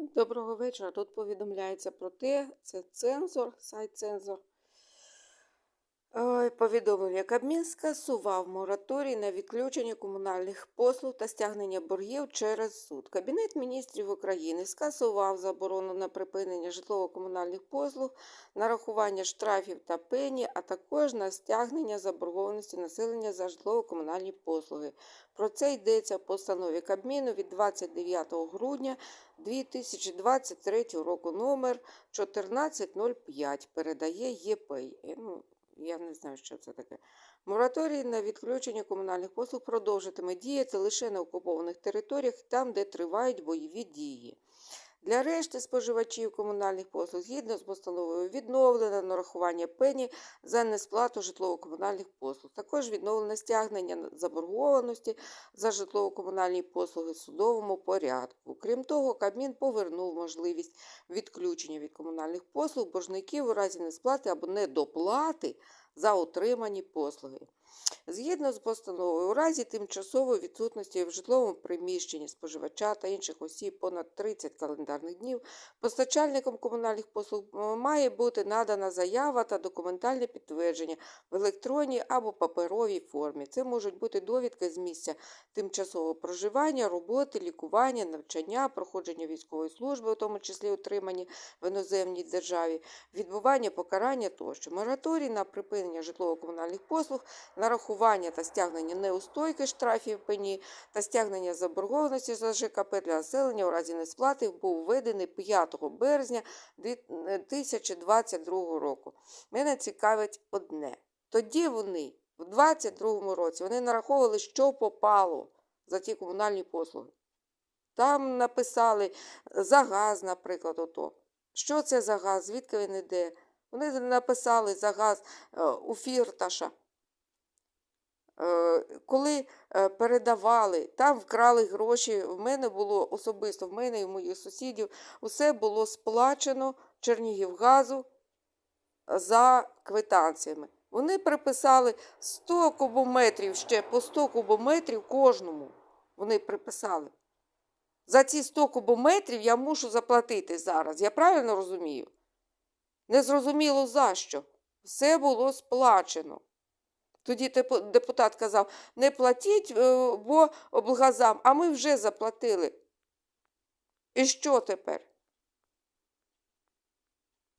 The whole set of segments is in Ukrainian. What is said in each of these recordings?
Доброго вечора. Тут повідомляється про те, це цензор, сайт цензор. Ой, Повідомлення Кабмін скасував мораторій на відключення комунальних послуг та стягнення боргів через суд. Кабінет міністрів України скасував заборону на припинення житлово-комунальних послуг, нарахування штрафів та пені, а також на стягнення заборгованості населення за житлово-комунальні послуги. Про це йдеться в постанові Кабміну від 29 грудня 2023 року номер 1405 передає ЄП. Я не знаю, що це таке. Мораторій на відключення комунальних послуг продовжитиме діяти лише на окупованих територіях, там, де тривають бойові дії. Для решти споживачів комунальних послуг, згідно з постановою, відновлено нарахування пені за несплату житлово-комунальних послуг. Також відновлено стягнення заборгованості за житлово-комунальні послуги в судовому порядку. Крім того, Кабмін повернув можливість відключення від комунальних послуг боржників у разі несплати або недоплати за отримані послуги. Згідно з постановою, у разі тимчасової відсутності в житловому приміщенні споживача та інших осіб понад 30 календарних днів, постачальником комунальних послуг е, має бути надана заява та документальне підтвердження в електронній або паперовій формі. Це можуть бути довідки з місця тимчасового проживання, роботи, лікування, навчання, проходження військової служби, у тому числі отримані в іноземній державі, відбування покарання тощо. Мораторій на припинення житлово-комунальних послуг нарахування та стягнення неустойки штрафів пені та стягнення заборгованості за ЖКП для населення у разі несплати був введений 5 березня 2022 року. Мене цікавить одне. Тоді вони, в 2022 році, вони нараховували, що попало за ті комунальні послуги. Там написали за газ, наприклад, ото. Що це за газ? Звідки він іде? Вони написали за газ е, у фірташа. Е, коли е, передавали, там вкрали гроші. В мене було особисто, в мене і в моїх сусідів, усе було сплачено Чернігівгазу за квитанціями. Вони приписали 100 кубометрів ще по 100 кубометрів кожному. Вони приписали. За ці 100 кубометрів я мушу заплатити зараз. Я правильно розумію? Незрозуміло за що. Все було сплачено. Тоді депутат казав, не платіть, е, бо облгазам, а ми вже заплатили. І що тепер?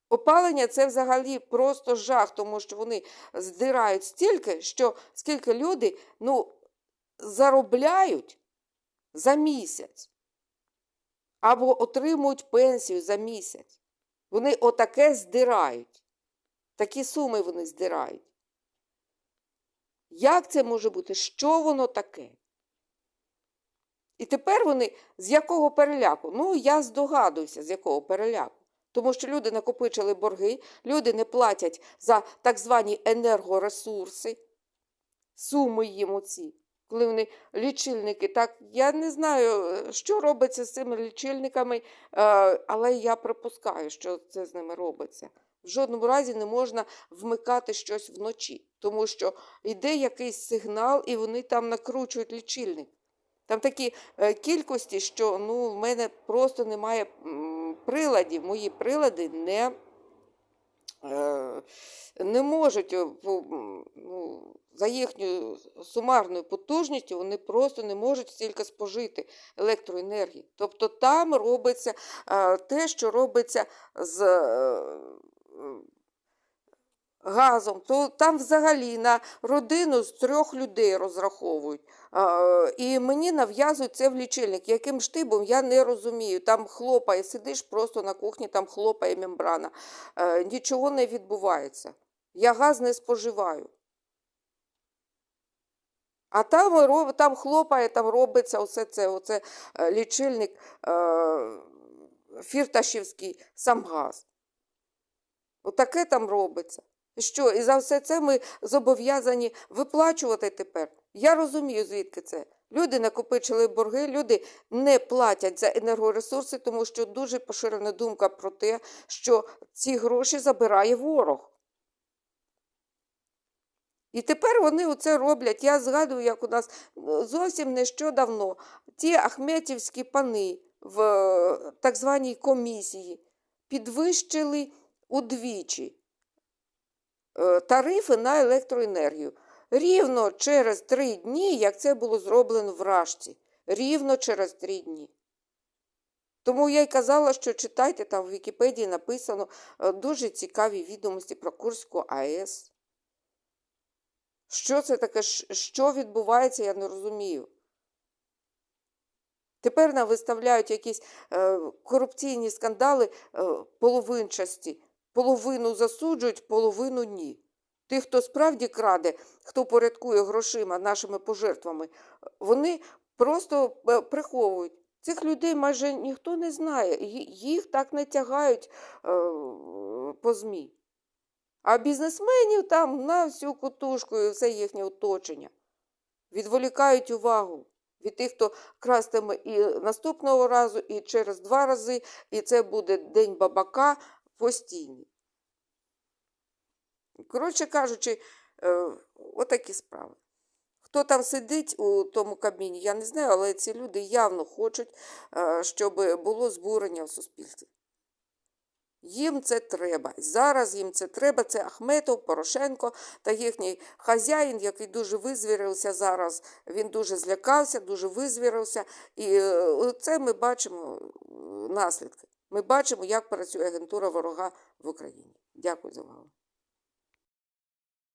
Опалення це взагалі просто жах, тому що вони здирають стільки, що скільки люди ну, заробляють за місяць або отримують пенсію за місяць. Вони отаке здирають. Такі суми вони здирають. Як це може бути? Що воно таке? І тепер вони з якого переляку? Ну, я здогадуюся, з якого переляку. Тому що люди накопичили борги, люди не платять за так звані енергоресурси, суми їм оці. Коли вони лічильники, так я не знаю, що робиться з цими лічильниками, е, але я припускаю, що це з ними робиться. В жодному разі не можна вмикати щось вночі, тому що йде якийсь сигнал, і вони там накручують лічильник. Там такі е, кількості, що ну, в мене просто немає приладів. Мої прилади не е, не можуть е, ну, за їхньою сумарною потужністю, вони просто не можуть стільки спожити електроенергії. Тобто там робиться те, що робиться з газом, то там взагалі на родину з трьох людей розраховують. І мені нав'язують це в лічильник. Яким штибом я не розумію. Там хлопає, сидиш просто на кухні, там хлопає мембрана. Е, нічого не відбувається. Я газ не споживаю. А там там хлопає, там робиться оце це, оце е, лічильник е, фірташівський самгаз. Отаке там робиться. Що, і за все це ми зобов'язані виплачувати тепер. Я розумію, звідки це. Люди накопичили борги, люди не платять за енергоресурси, тому що дуже поширена думка про те, що ці гроші забирає ворог. І тепер вони оце роблять. Я згадую, як у нас зовсім нещодавно ті ахметівські пани в е, так званій комісії підвищили удвічі е, тарифи на електроенергію. Рівно через три дні, як це було зроблено в Рашці. Рівно через три дні. Тому я й казала, що читайте, там в Вікіпедії написано е, дуже цікаві відомості про Курську АЕС. Що це таке? Що відбувається, я не розумію. Тепер нам виставляють якісь е, корупційні скандали е, половинчасті. Половину засуджують, половину ні. Тих, хто справді краде, хто порядкує грошима нашими пожертвами, вони просто е, приховують. Цих людей майже ніхто не знає. Їх так не тягають е, по ЗМІ. А бізнесменів там на всю кутушку і все їхнє оточення. Відволікають увагу від тих, хто крастиме і наступного разу, і через два рази, і це буде день бабака постійний. Коротше кажучи, е, отакі справи. Хто там сидить у тому кабіні, я не знаю, але ці люди явно хочуть, е, щоб було збурення в суспільстві. Їм це треба. Зараз їм це треба. Це Ахметов, Порошенко та їхній хазяїн, який дуже визвірився зараз. Він дуже злякався, дуже визвірився. І е, це ми бачимо наслідки. Ми бачимо, як працює агентура ворога в Україні. Дякую за увагу.